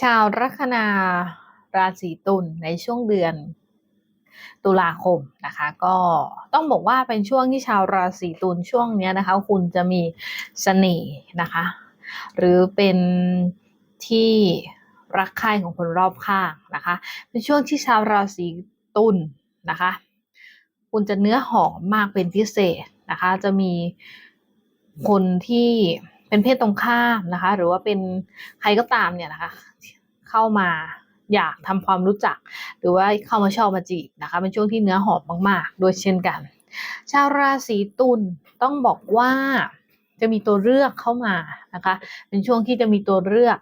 ชาวลัคนาราศีตุลในช่วงเดือนตุลาคมนะคะ ก็ต้องบอกว่าเป็นช่วงที่ชาวราศีตุลช่วงนี้นะคะ คุณจะมีเสน่ห์นะคะ หรือเป็นที่รักใคร่ของคนรอบข้างนะคะ เป็นช่วงที่ชาวราศีตุลนะคะ คุณจะเนื้อหอมมากเป็นพิเศษนะคะ จะมีคนที่ เป็นเพศตรงข้ามนะคะ หรือว่าเป็นใครก็ตามเนี่ยนะคะเข้ามาอยากทำความรู้จัก หรือว่าเข้ามาชอบมาจีบนะคะเป็นช่วงที่เนื้อหอมมากๆ โดยเช่นกัน ชาวราศีตุลต้องบอกว่าจะมีตัวเลือกเข้ามานะคะ เป็นช่วงที่จะมีตัวเลือก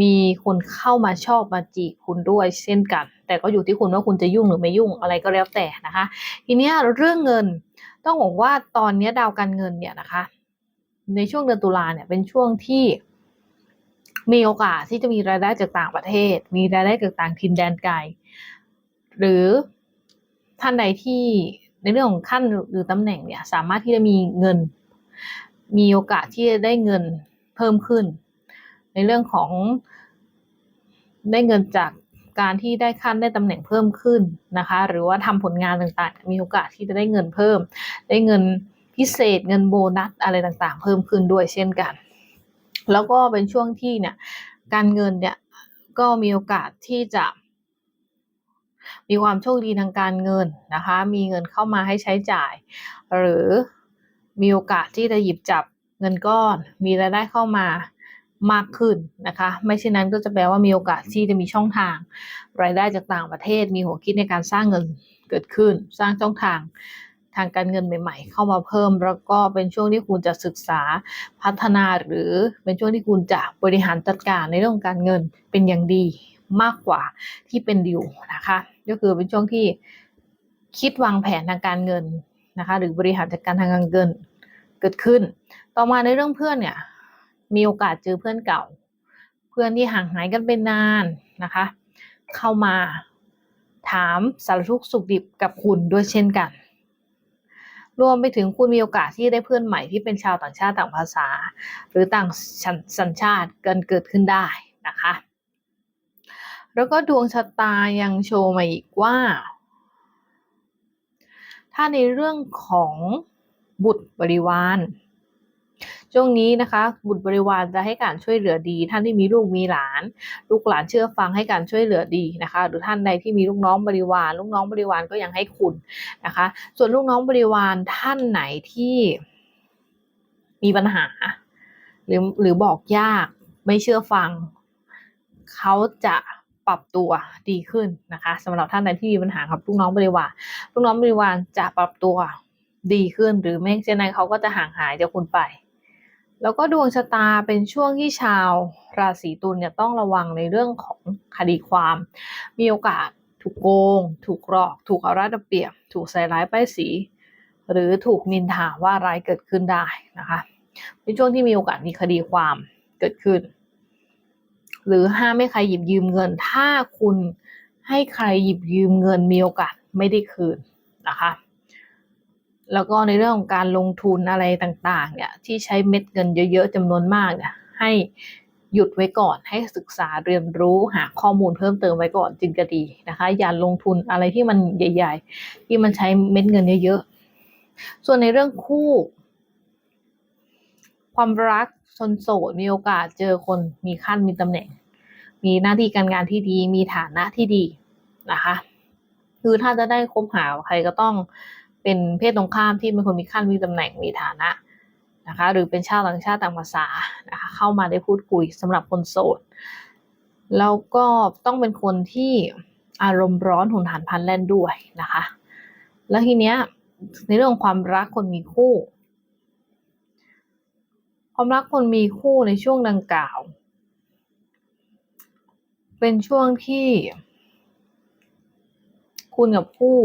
มีคนเข้ามาชอบมาจีบคุณด้วยเช่นกัน แต่ก็อยู่ที่คุณว่าคุณจะยุ่งหรือไม่ยุ่งอะไรก็แล้วแต่นะคะ ทีนี้เรื่องเงินต้องบอกว่าตอนนี้ดาวการเงินเนี่ยนะคะ ในช่วงเดือนตุลาเนี่ยเป็นช่วงที่มีโอกาสที่จะมีรายได้จากต่างประเทศ มีรายได้จากต่างถิ่นแดนไกล หรือท่านใดที่ในเรื่องของขั้นหรือตำแหน่งเนี่ยสามารถที่จะมีเงิน มีโอกาสที่จะได้เงินเพิ่มขึ้น ในเรื่องของได้เงินจากการที่ได้ขั้นได้ตำแหน่งเพิ่มขึ้นนะคะ หรือว่าทำผลงานต่างๆ มีโอกาสที่จะได้เงินเพิ่ม ได้เงิน พิเศษเงินโบนัสอะไรต่างๆ เพิ่มขึ้นด้วยเช่นกัน แล้วก็เป็นช่วงที่เนี่ยการเงินเนี่ยก็มีโอกาสที่จะ มีความโชคดีทางการเงินนะคะ มีเงินเข้ามาให้ใช้จ่าย หรือมีโอกาสที่จะหยิบจับเงินก้อน มีรายได้เข้ามามากขึ้นนะคะ ไม่เช่นนั้นก็จะแปลว่ามีโอกาสที่จะมีช่องทาง รายได้จากต่างประเทศ มีหัวคิดในการสร้างเงินเกิดขึ้น สร้างช่องทาง ทางการเงินใหม่ ๆ เข้ามาเพิ่ม แล้วก็เป็นช่วงที่คุณจะศึกษาพัฒนาหรือเป็นช่วงที่คุณจะบริหารจัดการในเรื่องการเงินเป็นอย่างดีมากกว่าที่เป็นอยู่นะคะ ก็คือเป็นช่วงที่คิดวางแผนทางการเงินนะคะ หรือบริหารจัดการทางการเงินเกิดขึ้น ต่อมาในเรื่องเพื่อนเนี่ยมีโอกาสเจอเพื่อนเก่า เพื่อนที่ห่างหายกันไปนานนะคะ เข้ามาถามสารทุกข์สุขดิบกับคุณด้วยเช่นกัน รวมไปถึงคุณมีโอกาสที่ได้เพื่อนใหม่ที่เป็นชาวต่างชาติต่างภาษา หรือต่างสัญชาติกันเกิดขึ้นได้นะคะ แล้วก็ดวงชะตายังโชว์มาอีกว่า ถ้าในเรื่องของบุตรบริวาร ช่วงนี้นะคะ บุตรบริวารจะให้การช่วยเหลือดี ท่านที่มีลูกมีหลาน ลูกหลานเชื่อฟังให้การช่วยเหลือดีนะคะ หรือท่านใดที่มีลูกน้องบริวาร ลูกน้องบริวารก็ยังให้คุณนะคะ ส่วนลูกน้องบริวารท่านไหนที่มีปัญหา หรือหรือบอกยากไม่เชื่อฟัง เขาจะปรับตัวดีขึ้นนะคะสำหรับท่านใดที่มีปัญหากับลูกน้องบริวารลูกน้องบริวารจะปรับตัวดีขึ้นหรือไม่เช่นนั้นเขาก็จะห่างหายจากคุณไป แล้วก็ดวงชะตาเป็นช่วงที่ชาวราศีตุลเนี่ยต้องระวังในเรื่องของคดีความ มีโอกาสถูกโกง ถูกหลอก ถูกเอารัดเอาเปรียบ ถูกใส่ร้ายป้ายสี หรือถูกนินทาว่าร้ายเกิดขึ้นได้นะคะเป็นช่วงที่มีโอกาสมีคดีความเกิดขึ้น หรือห้ามไม่ใครหยิบยืมเงิน ถ้าคุณให้ใครหยิบยืมเงินมีโอกาสไม่ได้คืนนะคะ แล้วก็ในเรื่องของการลงทุนอะไรต่างๆเนี่ยที่ใช้เม็ดเงินเยอะๆจำนวนมากเนี่ยให้หยุดไว้ก่อนให้ศึกษาเรียนรู้หาข้อมูลเพิ่มเติมไว้ก่อนจึงจะดีนะคะ อย่าลงทุนอะไรที่มันใหญ่ ๆ ที่มันใช้เม็ดเงินเยอะๆ ส่วนในเรื่องคู่ ความรักชนโสดมีโอกาสเจอคนมีขั้นมีตำแหน่ง มีหน้าที่การงานที่ดี มีฐานะที่ดีนะคะ คือถ้าจะได้คบหาใครก็ต้อง เป็นเพศตรงข้ามที่เป็นคนมีขั้นมีตำแหน่งมีฐานะนะคะ หรือเป็นชาวต่างชาติต่างภาษานะคะเข้ามาได้พูดคุยสำหรับคนโสดแล้วก็ต้องเป็นคนที่อารมณ์ร้อนหุนหันพันแล่นด้วยนะคะ แล้วทีเนี้ยในเรื่องของความรักคนมีคู่ ความรักคนมีคู่ในช่วงดังกล่าว เป็นช่วงที่ คุณกับคู่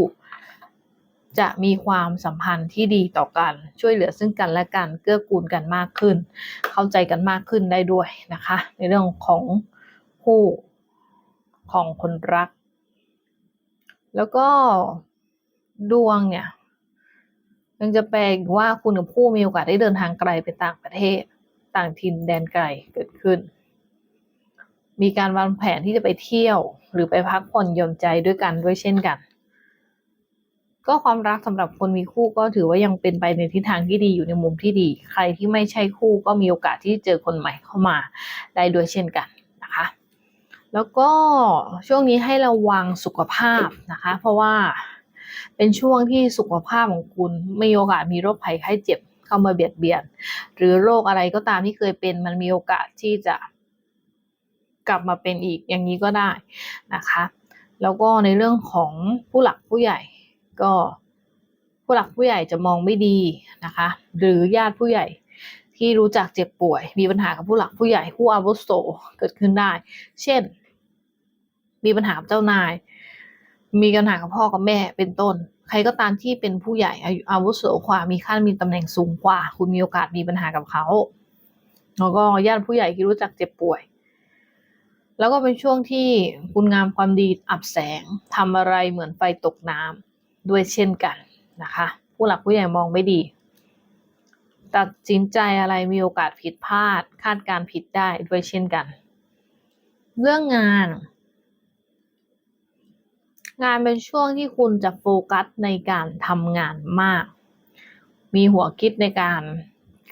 จะมีความสัมพันธ์ที่ดีต่อกัน ช่วยเหลือซึ่งกันและกันเกื้อกูลกันมากขึ้น เข้าใจกันมากขึ้นได้ด้วยนะคะ ในเรื่องของคู่ของคนรัก แล้วก็ดวงเนี่ยยังจะแปลว่าคุณกับผู้มีโอกาสได้เดินทางไกลไปต่างประเทศ ต่างถิ่นแดนไกลเกิดขึ้น มีการวางแผนที่จะไปเที่ยว หรือไปพักผ่อนหย่อนใจด้วยกันด้วยเช่นกัน ก็ความรักสำหรับคนมีคู่ก็ถือว่ายังเป็นไปในทิศทางที่ดีอยู่ในมุมที่ดี ใครที่ไม่ใช่คู่ก็มีโอกาสที่จะเจอคนใหม่เข้ามาได้ด้วยเช่นกันนะคะ แล้วก็ช่วงนี้ให้ระวังสุขภาพนะคะ เพราะว่าเป็นช่วงที่สุขภาพของคุณมีโอกาสมีโรคภัยไข้เจ็บเข้ามาเบียดเบียน หรือโรคอะไรก็ตามที่เคยเป็นมันมีโอกาสที่จะกลับมาเป็นอีกอย่างนี้ก็ได้นะคะ แล้วก็ในเรื่องของผู้หลักผู้ใหญ่ ก็ผู้หลักผู้ใหญ่จะมองไม่ดีนะคะ หรือญาติผู้ใหญ่ที่รู้จักเจ็บป่วย มีปัญหากับผู้หลักผู้ใหญ่ผู้อาวุโสเกิดขึ้นได้ เช่น มีปัญหาเจ้านาย มีปัญหากับพ่อกับแม่เป็นต้น ใครก็ตามที่เป็นผู้ใหญ่อายุอาวุโสกว่ามีขั้นมีตำแหน่งสูงกว่า คุณมีโอกาสมีปัญหากับเขาแล้วก็ญาติผู้ใหญ่ที่รู้จักเจ็บป่วย แล้วก็เป็นช่วงที่คุณงามความดีอับแสงทำอะไรเหมือนไฟตกน้ำ ด้วยเช่นกันนะคะ ผู้หลักผู้ใหญ่มองไม่ดี ตัดสินใจอะไรมีโอกาสผิดพลาด คาดการผิดได้ด้วยเช่นกัน เรื่องงาน งานเป็นช่วงที่คุณจะโฟกัสในการทำงานมาก มีหัวคิดในการ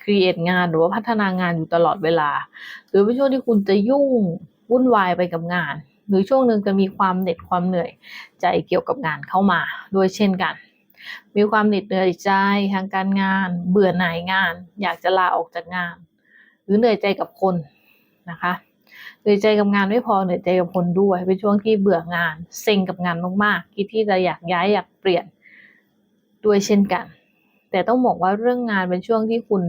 create งานหรือว่าพัฒนางานอยู่ตลอดเวลา หรือเป็นช่วงที่คุณจะยุ่งวุ่นวายไปกับงาน หรือช่วงหนึ่งจะมีความเหน็ดความเหนื่อยใจเกี่ยวกับงานเข้ามาด้วยเช่นกัน มีความเหน็ดเหนื่อยใจทางการงาน เบื่อหน่ายงาน อยากจะลาออกจากงาน หรือเหนื่อยใจกับคนนะคะเหนื่อยใจกับงานไม่พอเหนื่อยใจกับคนด้วย เป็นช่วงที่เบื่องานเซ็งกับงานมากๆคิดที่จะอยากย้ายอยากเปลี่ยนด้วยเช่นกัน แต่ต้องบอกว่าเรื่องงานเป็นช่วงที่คุณ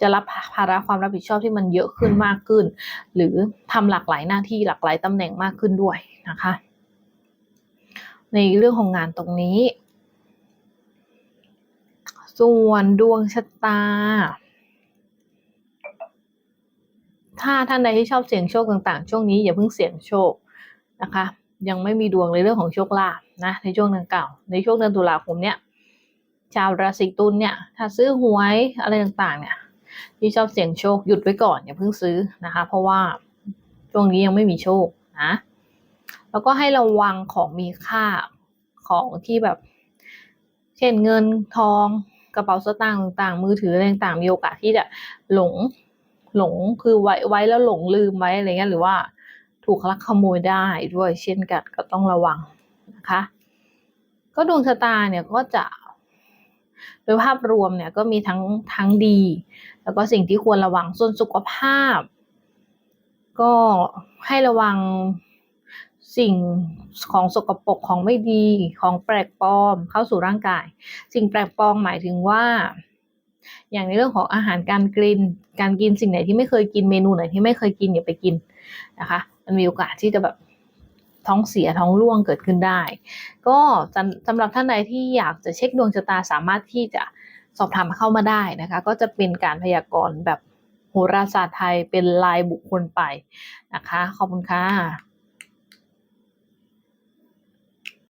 จะรับภาระความรับผิดชอบที่มันเยอะขึ้นมากขึ้น หรือทำหลากหลายหน้าที่หลากหลายตำแหน่งมากขึ้นด้วยนะคะ ในเรื่องของงานตรงนี้ ส่วนดวงชะตา ถ้าท่านใดที่ชอบเสี่ยงโชคต่าง ๆ ช่วงนี้อย่าเพิ่งเสี่ยงโชคนะคะ ยังไม่มีดวงในเรื่องของโชคลาภนะในช่วงดังกล่าวในช่วงเดือนตุลาคมเนี่ยชาวราศีตุลเนี่ยถ้าซื้อหวยอะไรต่างๆเนี่ย ที่ชอบเสี่ยงโชคหยุดไว้ก่อนอย่าเพิ่งซื้อนะคะ เพราะว่าช่วงนี้ยังไม่มีโชคนะแล้วก็ให้ระวังของมีค่าของที่แบบ เช่นเงินทองกระเป๋าสตางค์ต่างๆมือถืออะไรต่างมีโอกาสที่จะหลงหลงคือไว้ไว้แล้วหลงลืมไว้อะไรเงี้ยหรือว่าถูกลักขโมยได้ด้วยเช่นกันก็ต้องระวังนะคะ ก็ดวงชะตาเนี่ยก็จะ โดยภาพรวมเนี่ยก็มีทั้งทั้งดี แล้วก็สิ่งที่ควรระวังส่วนสุขภาพ ก็ให้ระวังสิ่งของสกปรกของไม่ดีของแปลกปลอมเข้าสู่ร่างกาย สิ่งแปลกปลอมหมายถึงว่า อย่างในเรื่องของอาหารการกิน การกินสิ่งไหนที่ไม่เคยกินเมนูไหนที่ไม่เคยกินอย่าไปกินนะคะ มันมีโอกาสที่จะแบบ ท้องเสียท้องร่วงเกิดขึ้นได้ ก็สำหรับท่านใดที่อยากจะเช็คดวงชะตาสามารถที่จะสอบถามเข้ามาได้นะคะ ก็จะเป็นการพยากรณ์แบบโหราศาสตร์ไทยเป็นลายบุคคลไปนะคะ ขอบคุณค่ะ